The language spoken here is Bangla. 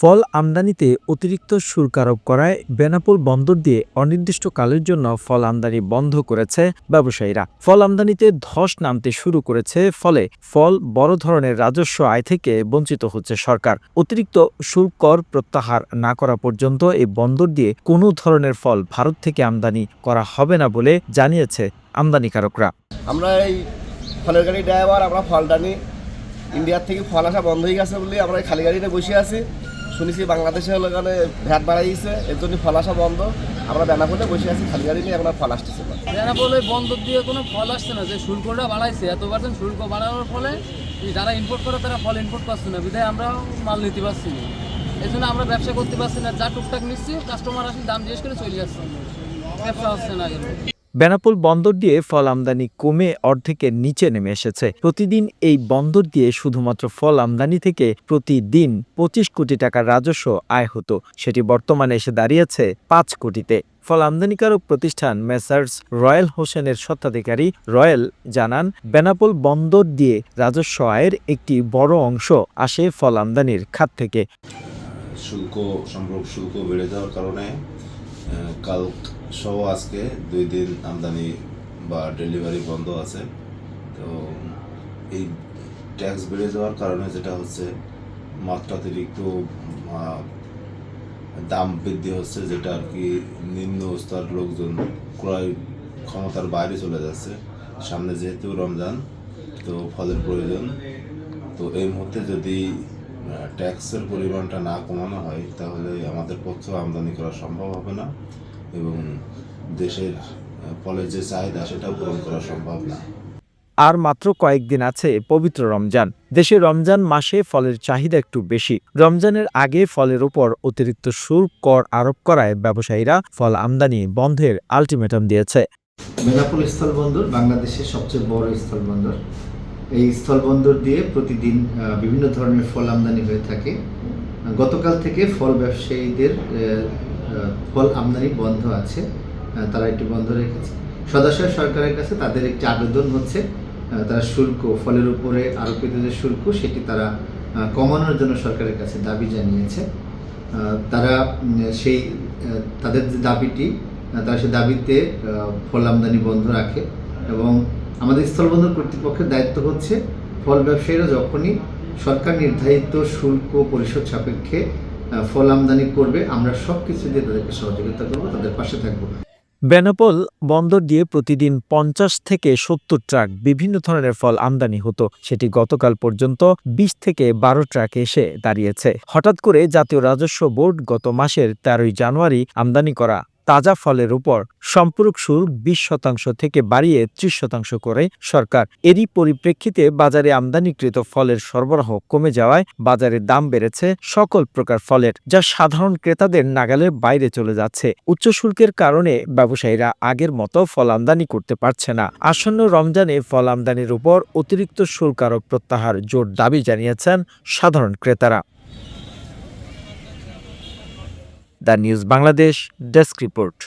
ফল আমদানিতে অতিরিক্ত শুল্ক আরোপ করায় বেনাপোল বন্দর দিয়ে অনির্দিষ্টকালের জন্য ফল আমদানি বন্ধ করেছে ব্যবসায়ীরা। ফল আমদানিতে ধস নামতে শুরু করেছে, ফলে ফল বড় ধরনের রাজস্ব আয় থেকে বঞ্চিত হচ্ছে সরকার। অতিরিক্ত শুল্ক কর প্রত্যাহার না করা পর্যন্ত এই বন্দর দিয়ে কোনো ধরনের ফল ভারত থেকে আমদানি করা হবে না বলে জানিয়েছে আমদানিকারকরা। আমরা এই ফলের গাড়ি ড্রাইভার আমরা ফলটা ইন্ডিয়ার থেকে ফল আসা বন্ধ হয়ে গেছে বলে আমরা খালি গাড়িতে বসে আছি। শুনেছি বাংলাদেশে হলো ওখানে ভ্যাট বাড়াইছে এর জন্য ফল আসা বন্ধ। আমরা বেনাপোলে বসে আছি, খালি গাড়ি নিয়ে আর ফল আসতেছে না। বেনাপোল বন্দর দিয়ে কোনো ফল আসছে না, যে শুল্কটা বাড়াইছে, এত পার্সেন্ট শুল্ক বাড়ানোর ফলে যারা ইম্পোর্ট করে তারা ফল ইম্পোর্ট পাচ্ছে না, বিধায় আমরা মাল নিতে পারছি না। এই জন্য আমরা ব্যবসা করতে পারছি না, যা টুকটাক নিচ্ছি কাস্টমার আসলে দাম জিজ্ঞেস করে চলে যাচ্ছে। ব্যবসা হচ্ছে না। বেনাপোল বন্দর দিয়ে ফল আমদানি কমে অর্ধেকের নিচে নেমে এসেছে। প্রতিদিন এই বন্দর দিয়ে শুধুমাত্র ফল আমদানি থেকে প্রতিদিন পঁচিশ কোটি টাকার রাজস্ব আয় হতো। সেটি বর্তমানে এসে দাঁড়িয়েছে পাঁচ কোটিতে। ফল আমদানিকারক প্রতিষ্ঠান মেসার্স রয়্যাল হোসেনের স্বত্বাধিকারী রয়্যাল জানান, বেনাপোল বন্দর দিয়ে রাজস্ব আয়ের একটি বড় অংশ আসে ফল আমদানির খাত থেকে। শুল্ক সম্পর্ক শুল্ক বেড়ে যাওয়ার কারণে কাল সহ আজকে দুই দিন আমদানি বা ডেলিভারি বন্ধ আছে। তো এই ট্যাক্স বেড়ে যাওয়ার কারণে যেটা হচ্ছে মাত্রাতিরিক্ত দাম বৃদ্ধি হচ্ছে, যেটা আর কি নিম্ন স্তর লোকজন ক্রয় ক্ষমতার বাইরে চলে যাচ্ছে। সামনে যেহেতু রমজান, তো ফলের প্রয়োজন। তো এই মুহূর্তে যদি ট্যাক্সের পরিমাণটা না কমানো হয় তাহলে আমাদের পক্ষে আমদানি করা সম্ভব হবে না এবং দেশের ফলের যে চাহিদা সেটাও পূরণ করা সম্ভব না। আর মাত্র কয়েকদিন আছে পবিত্র রমজান। দেশে রমজান মাসে ফলের চাহিদা একটু বেশি। রমজানের আগে ফলের উপর অতিরিক্ত শুল্ক কর আরোপ করায় ব্যবসায়ীরা ফল আমদানি বন্ধের আলটিমেটাম দিয়েছে। বেনাপোল স্থলবন্দর বাংলাদেশের সবচেয়ে বড় স্থলবন্দর। এই স্থলবন্দর দিয়ে প্রতিদিন বিভিন্ন ধরনের ফল আমদানি হয়ে থাকে। গতকাল থেকে ফল ব্যবসায়ীদের ফল আমদানি বন্ধ আছে। তারা একটি বন্ধ রেখেছে। সদাশয় সরকারের কাছে তাদের একটি আবেদন হচ্ছে। তারা শুল্ক, ফলের উপরে আরোপিত যে শুল্ক, সেটি তারা কমানোর জন্য সরকারের কাছে দাবি জানিয়েছে। তারা সেই তাদের যে দাবিটি তারা সে দাবিতে ফল আমদানি বন্ধ রাখে এবং আমাদের স্থলবন্দর কর্তৃপক্ষের দায়িত্ব হচ্ছে ফল ব্যবসায়ীরা যখনই সরকার নির্ধারিত শুল্ক পরিশোধ সাপেক্ষে ফল আমদানি করবে, আমরা সব কিছু দিয়ে তাদেরকে সহযোগিতা করব, তাদের পাশে থাকব। বেনাপোল বন্দর দিয়ে প্রতিদিন পঞ্চাশ থেকে সত্তর ট্রাক বিভিন্ন ধরনের ফল আমদানি হতো। সেটি গতকাল পর্যন্ত বিশ থেকে বারো ট্রাক এসে দাঁড়িয়েছে। হঠাৎ করে জাতীয় রাজস্ব বোর্ড গত মাসের তেরোই জানুয়ারি আমদানি করা তাজা ফলের উপর সম্পূরক শুল্ক বিশ শতাংশ থেকে বাড়িয়ে ত্রিশ শতাংশ করে সরকার। এরই পরিপ্রেক্ষিতে বাজারে আমদানিকৃত ফলের সরবরাহ কমে যাওয়ায় বাজারে দাম বেড়েছে সকল প্রকার ফলের, যা সাধারণ ক্রেতাদের নাগালের বাইরে চলে যাচ্ছে। উচ্চ শুল্কের কারণে ব্যবসায়ীরা আগের মতো ফল আমদানি করতে পারছে না। আসন্ন রমজানে ফল আমদানির উপর অতিরিক্ত শুল্ক আরোপ প্রত্যাহার জোর দাবি জানিয়েছেন সাধারণ ক্রেতারা। The news Bangladesh desk report.